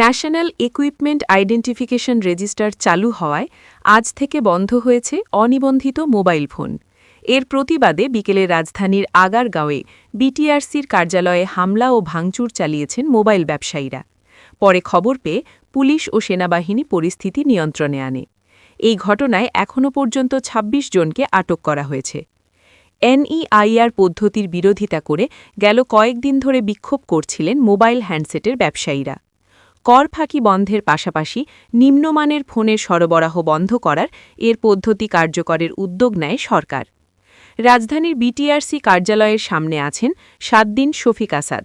National equipment identification register চালু হওয়ায় আজ থেকে বন্ধ হয়েছে অনিবন্ধিত মোবাইল ফোন। এর প্রতিবাদে বিকেলে রাজধানীর আগারগাঁওয়ে বিটিআরসির কার্যালয়ে হামলা ও ভাঙচুর চালিয়েছেন মোবাইল ব্যবসায়ীরা। পরে খবর পেয়ে পুলিশ ও সেনাবাহিনী পরিস্থিতি নিয়ন্ত্রণে আনে। এই ঘটনায় এখনও পর্যন্ত ২৬ জনকে আটক করা হয়েছে। এনইআইআর পদ্ধতির বিরোধিতা করে গেল কয়েকদিন ধরে বিক্ষোভ করছিলেন মোবাইল হ্যান্ডসেটের ব্যবসায়ীরা। কর ফাঁকি বন্ধের পাশাপাশি নিম্নমানের ফোনের সরবরাহ বন্ধ করার এর পদ্ধতি কার্যকরের উদ্যোগ নেয় সরকার। রাজধানীর বিটিআরসি কার্যালয়ের সামনে আছেন সাত দিন শফিক আসাদ।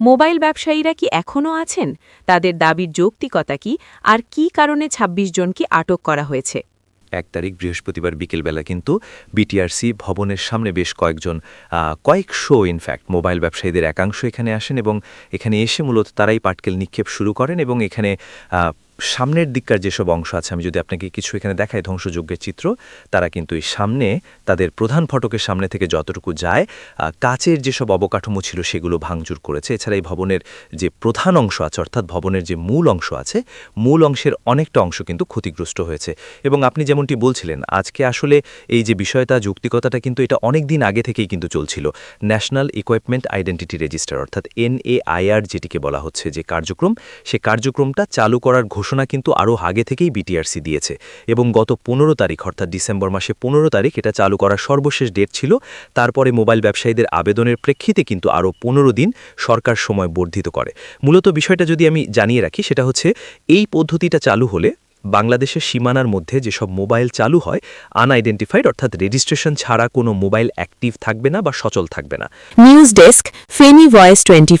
মোবাইল ব্যবসায়ীরা কি এখনও আছেন? তাদের দাবির যৌক্তিকতা কি? আর কি কারণে ২৬ জনকে আটক করা হয়েছে? এক তারিখ বৃহস্পতিবার বিকেলবেলা কিন্তু বিটিআরসি ভবনের সামনে বেশ কয়েকজন কয়েক কয়েকশো ইনফ্যাক্ট মোবাইল ব্যবসায়ীদের একাংশ এখানে আসেন এবং এখানে এসে মূলত তারাই পাটকেল নিক্ষেপ শুরু করেন এবং এখানে সামনের দিককার যেসব অংশ আছে, আমি যদি আপনাকে কিছু এখানে দেখাই, ধ্বংসযজ্ঞের চিত্র, তারা কিন্তু এই সামনে তাদের প্রধান ফটকের সামনে থেকে যতটুকু যায় কাচের যেসব অবকাঠামো ছিল সেগুলো ভাঙচুর করেছে। এছাড়া এই ভবনের যে প্রধান অংশ আছে, অর্থাৎ ভবনের যে মূল অংশ আছে, মূল অংশের অনেকটা অংশ কিন্তু ক্ষতিগ্রস্ত হয়েছে। এবং আপনি যেমনটি বলছিলেন, আজকে আসলে এই যে বিষয়টা, যৌক্তিকতাটা কিন্তু এটা অনেক দিন আগে থেকেই কিন্তু চলছিল। ন্যাশনাল ইকুইপমেন্ট আইডেন্টিটি রেজিস্টার অর্থাৎ এনএআইআর যেটিকে বলা হচ্ছে যে কার্যক্রম, সে কার্যক্রমটা চালু করার ঘোষণা কিন্তু আরও আগে থেকেই বিটিআরসি দিয়েছে এবং গত পনেরো তারিখ, অর্থাৎ ডিসেম্বর মাসে পনেরো তারিখ এটা চালু করার সর্বশেষ ডেট ছিল। তারপরে মোবাইল ব্যবসায়ীদের আবেদনের প্রেক্ষিতে কিন্তু আরও পনেরো দিন সরকার সময় বর্ধিত করে। মূলত বিষয়টা যদি আমি জানিয়ে রাখি, সেটা হচ্ছে এই পদ্ধতিটা চালু হলে বাংলাদেশের সীমানার মধ্যে যেসব মোবাইল চালু হয় আনআইডেন্টিফাইড অর্থাৎ রেজিস্ট্রেশন ছাড়া কোনো মোবাইল অ্যাক্টিভ থাকবে না বা সচল থাকবে না। News desk Feni voice twenty